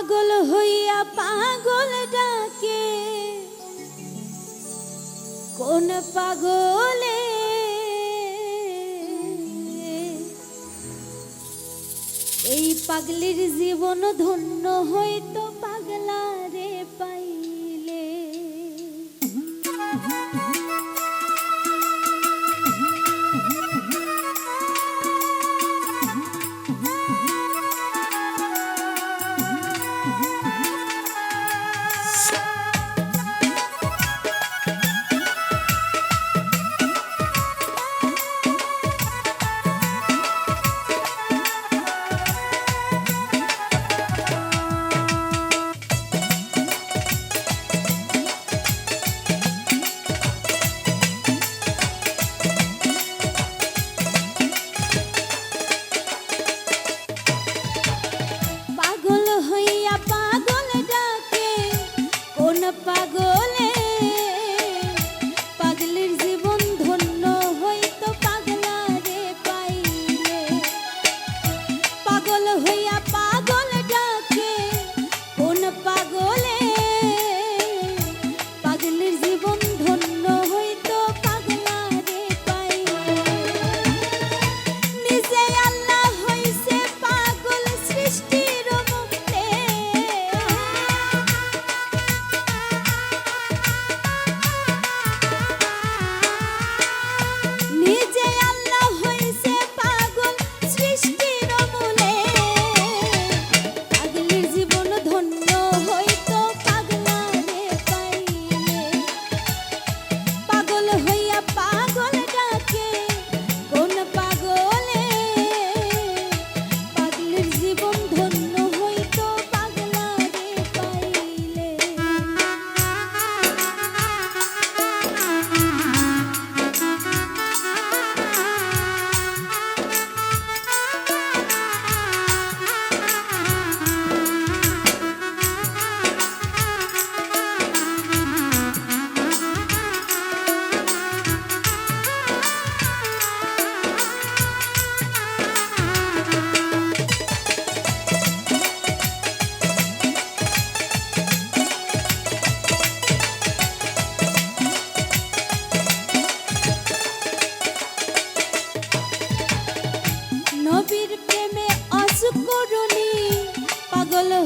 পাগল হইয়া পাগল ডাকে। কোন পাগলে? এই পাগলির জীবন ধন্য হইত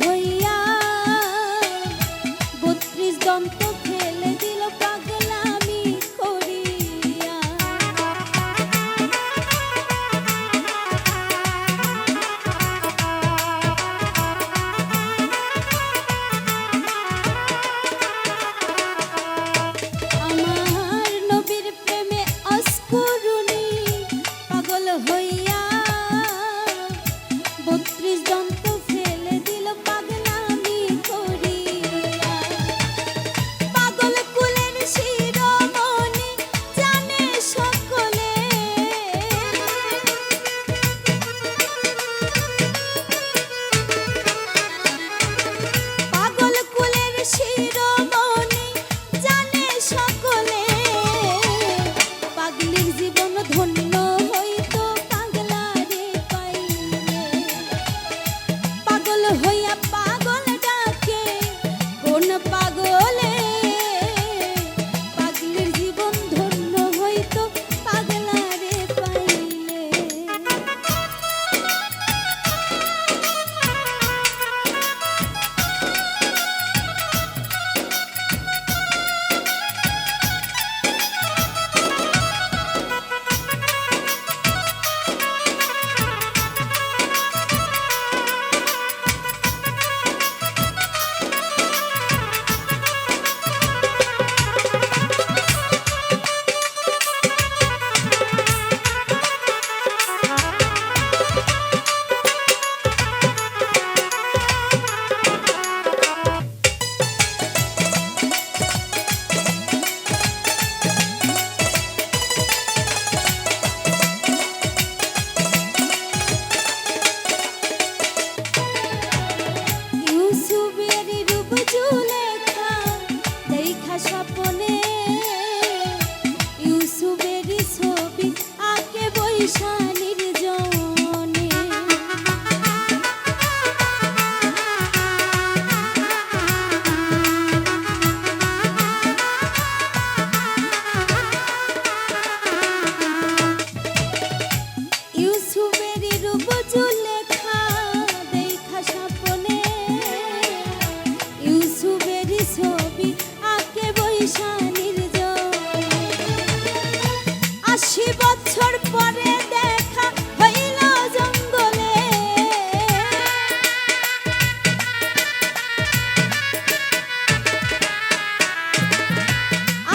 হইয়া বত্রিশ দন্ত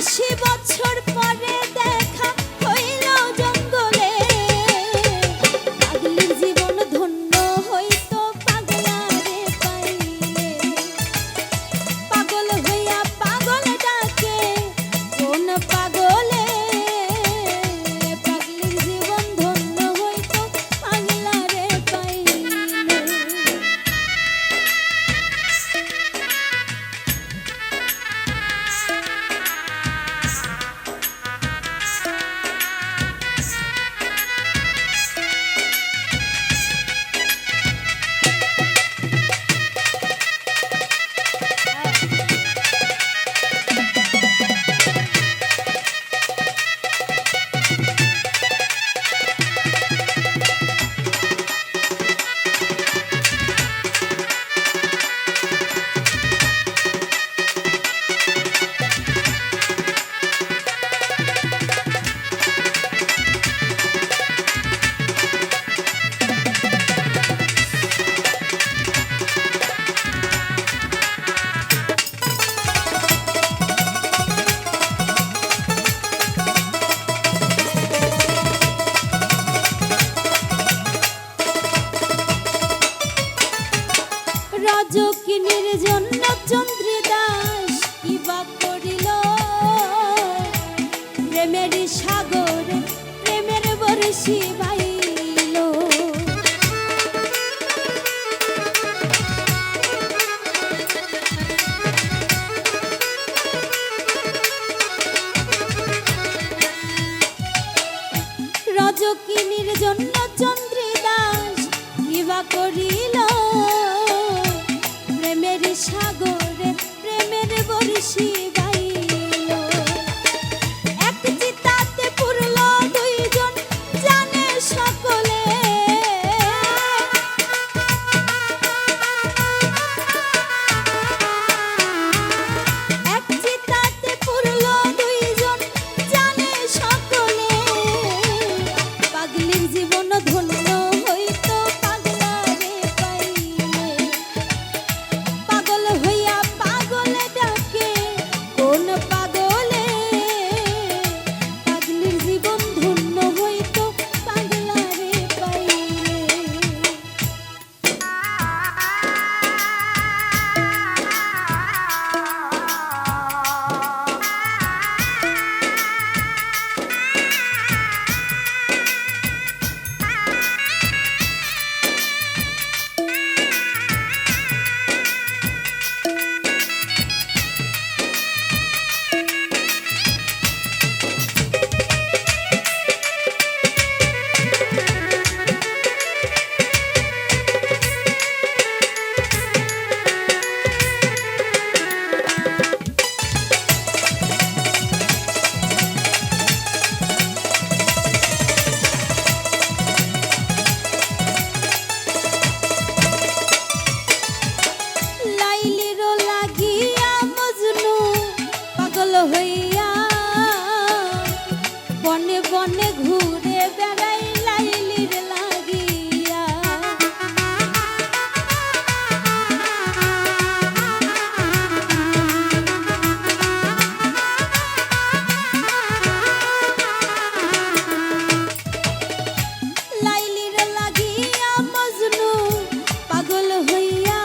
আসিব রজকিনীর জন্য চন্দ্রী দাস কি করিল? প্রেমের সাগর, প্রেমের বরিশি ভাই রজকিনীর জন্য চন্দ্রী দাস বিবাহ করিল? সাগরে প্রেমের বড়শি বনে বনে ঘুরে বেড়াই লাইলির লাগিয়া। লাইলির লাগিয়া মজনু পাগল হইয়া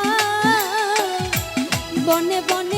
বনে বনে